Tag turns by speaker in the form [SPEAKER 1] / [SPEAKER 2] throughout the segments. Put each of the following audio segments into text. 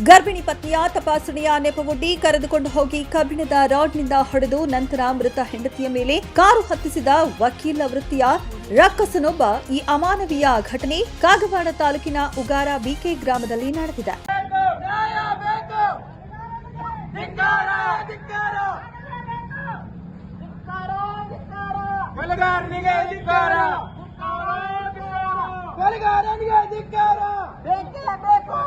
[SPEAKER 1] ಗರ್ಭಿಣಿ ಪತ್ನಿಯ ತಪಾಸಣೆಯ ನೆಪವೊಡ್ಡಿ ಕರೆದುಕೊಂಡು ಹೋಗಿ ಕಬ್ಬಿಣದ ರಾಡ್ನಿಂದ ಹೊಡೆದು ನಂತರ ಮೃತ ಹೆಂಡತಿಯ ಮೇಲೆ ಕಾರು ಹತ್ತಿಸಿದ ವಕೀಲ ವೃತ್ತಿಯ ರಕ್ಕಸನೊಬ್ಬ ಈ ಅಮಾನವೀಯ ಘಟನೆ ಕಾಗವಾಡ ತಾಲೂಕಿನ ಉಗಾರ ಬಿಕೆ ಗ್ರಾಮದಲ್ಲಿ ನಡೆದಿದೆ
[SPEAKER 2] ಬೇಕು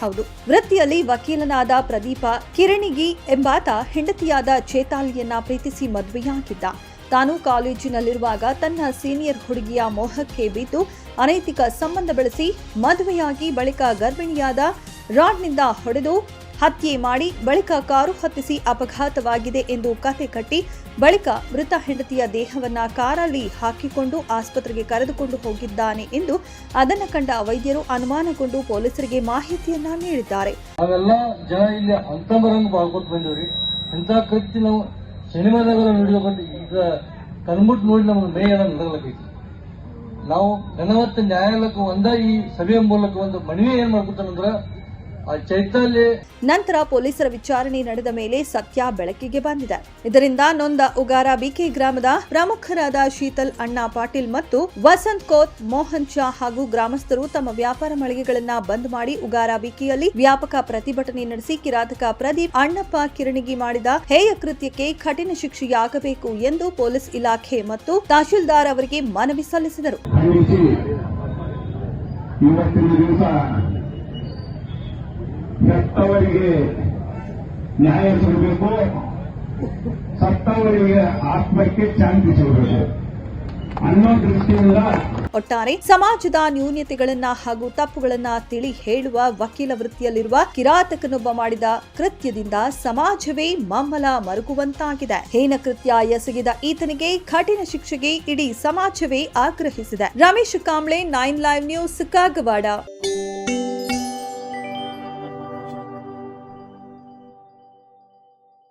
[SPEAKER 1] ಹೌದು. ವೃತ್ತಿಯಲ್ಲಿ ವಕೀಲನಾದ ಪ್ರದೀಪ ಕಿರಣಿಗಿ ಎಂಬಾತ ಹೆಂಡತಿಯಾದ ಚೇತಾಲಿಯನ್ನ ಪ್ರೀತಿಸಿ ಮದುವೆಯಾಗಿದ್ದ. ತಾನು ಕಾಲೇಜಿನಲ್ಲಿರುವಾಗ ತನ್ನ ಸೀನಿಯರ್ ಹುಡುಗಿಯ ಮೋಹಕ್ಕೆ ಬಿದ್ದು ಅನೈತಿಕ ಸಂಬಂಧ ಬೆಳೆಸಿ ಮದುವೆಯಾಗಿ ಬಳಿಕ ಗರ್ಭಿಣಿಯಾದ ರಾಡ್ನಿಂದ ಹೊಡೆದು ಹತ್ಯೆ ಮಾಡಿ ಬಳಿಕ ಕಾರು ಹತ್ತಿಸಿ ಅಪಘಾತವಾಗಿದೆ ಎಂದು ಕತೆ ಕಟ್ಟಿ ಬಳಿಕ ಮೃತ ಹೆಂಡತಿಯ ದೇಹವನ್ನ ಕಾರಲ್ಲಿ ಹಾಕಿಕೊಂಡು ಆಸ್ಪತ್ರೆಗೆ ಕರೆದುಕೊಂಡು ಹೋಗಿದ್ದಾನೆ ಎಂದು ಅದನ್ನ ಕಂಡ ವೈದ್ಯರು ಅನುಮಾನಗೊಂಡು ಪೊಲೀಸರಿಗೆ ಮಾಹಿತಿಯನ್ನ ನೀಡಿದ್ದಾರೆ.
[SPEAKER 3] ನಾವು ನೋಡಿ ನಮಗೆ ನಾವು ಘನವತ್ತ ನ್ಯಾಯಾಲಯಕ್ಕೆ ಒಂದ ಈ ಸಭೆಯ ಮೂಲಕ ಒಂದು ಮನವಿ ಏನ್ ಮಾಡ್ಕೊತಾನಂದ್ರ
[SPEAKER 1] ನಂತರ ಪೊಲೀಸರ ವಿಚಾರಣೆ ನಡೆದ ಮೇಲೆ ಸತ್ಯ ಬೆಳಕಿಗೆ ಬಂದಿದೆ. ಇದರಿಂದ ನೊಂದ ಉಗಾರ ಬಿಕೆ ಗ್ರಾಮದ ಪ್ರಮುಖರಾದ ಶೀತಲ್ ಅಣ್ಣಾ ಪಾಟೀಲ್ ಮತ್ತು ವಸಂತ್ ಕೋತ್ ಮೋಹನ್ ಶಾ ಹಾಗೂ ಗ್ರಾಮಸ್ಥರು ತಮ್ಮ ವ್ಯಾಪಾರ ಮಳಿಗೆಗಳನ್ನ ಬಂದ್ ಮಾಡಿ ಉಗಾರ ಬಿಕೆಯಲ್ಲಿ ವ್ಯಾಪಕ ಪ್ರತಿಭಟನೆ ನಡೆಸಿ ಕಿರಾತಕ ಪ್ರದೀಪ್ ಅಣ್ಣಪ್ಪ ಕಿರಣಿಗಿ ಮಾಡಿದ ಹೇಯ ಕೃತ್ಯಕ್ಕೆ ಕಠಿಣ ಶಿಕ್ಷೆಯಾಗಬೇಕು ಎಂದು ಪೊಲೀಸ್ ಇಲಾಖೆ ಮತ್ತು ತಹಶೀಲ್ದಾರ್ ಅವರಿಗೆ ಮನವಿ ಸಲ್ಲಿಸಿದರು.
[SPEAKER 4] ಹೆತ್ತವರಿಗೆ ನ್ಯಾಯ ಸಿಗಬೇಕು ಸತ್ತವರಿಗೆ ಆತ್ಮಕ್ಕೆ ಶಾಂತಿ ಸಿಗಬೇಕು. ಅನ್ನೋ ದೃಷ್ಟಿಯಿಂದ
[SPEAKER 1] ಒಟ್ಟಾರೆ ಸಮಾಜದ ನ್ಯೂನ್ಯತೆಗಳನ್ನ ಹಾಗೂ ತಪ್ಪುಗಳನ್ನ ತಿಳಿ ಹೇಳುವ ವಕೀಲ ವೃತ್ತಿಯಲ್ಲಿರುವ ಕಿರಾತಕನೊಬ್ಬ ಮಾಡಿದ ಕೃತ್ಯದಿಂದ ಸಮಾಜವೇ ಮಮ್ಮಲ ಮರುಗುವಂತಾಗಿದೆ ಹೇನ ಕೃತ್ಯ ಎಸಗಿದ ಈತನಿಗೆ ಕಠಿಣ ಶಿಕ್ಷೆಗೆ ಇಡೀ ಸಮಾಜವೇ ಆಗ್ರಹಿಸಿದೆ. Ramesh Kamble, nine live news, Kagwad.